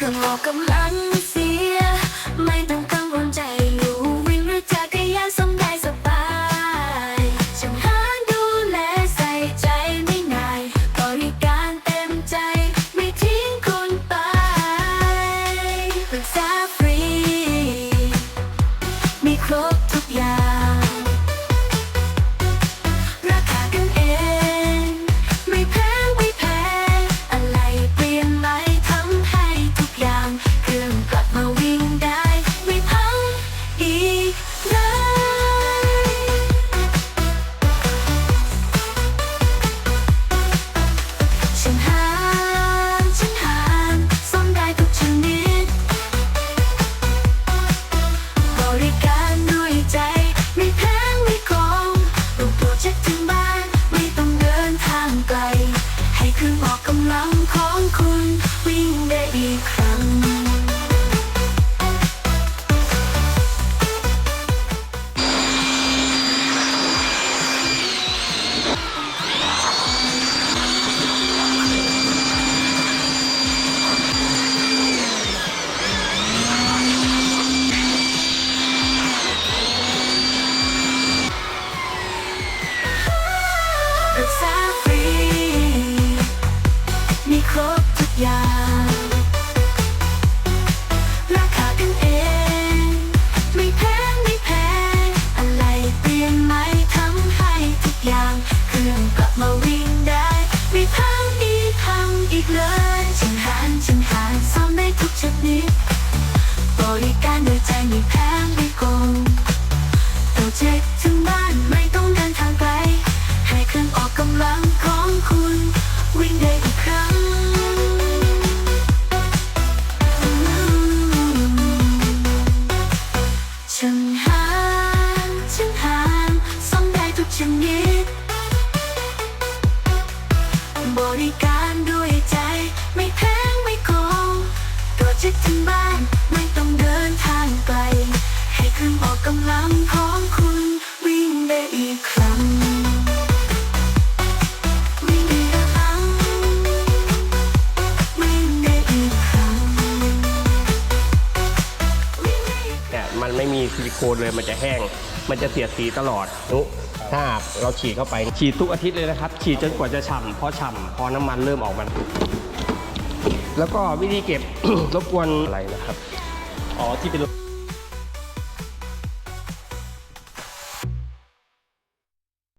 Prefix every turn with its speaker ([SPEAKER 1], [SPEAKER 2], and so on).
[SPEAKER 1] รื่องออกกำลังเสีย ไม่ต้องกังวลใจอยู่วิ่งหรือจักรยานสมได้สบายช่างหาดูแลใส่ใจไม่ง่ายบริการเต็มใจ ไม่ทิ้งคุณไปปรึกษา คือออกกำลังของคุณ วิ่งได้อีก นิดบริการด้วยใจม่แพงไม่โกงโปรเจกต์ถึงบ้านไม่ต้องเดินทางไกล ให้เครื่องออกกำลังของคุณ วิ่งได้อีกครั้งฉันหานฉันหานซ่อมได้ทุกชนิดบริการ โปรเจกถึงบ้านไม่ต้องเดินทางไกลให้เครื่องออกกำลังของคุณวิ่งได้อีกครั้งวิ่งได้อีกครั้งวิ่งได้อีกครั้งวิ่งได้อีก
[SPEAKER 2] เนี่ยมันไม่มีซิลิโคนเลยมันจะแห้ง มันจะเสียดสีตลอดนุถ้าเราฉีดเข้าไป ฉีดทุกอาทิตย์เลยนะครับ ฉีดจนกว่าจะฉ่ำพอฉ่ำพอน้ำมันเริ่มออกมา แล้วก็วิธีเก็บ รบกวนอะไรนะครับ
[SPEAKER 3] อ๋อที่เป็น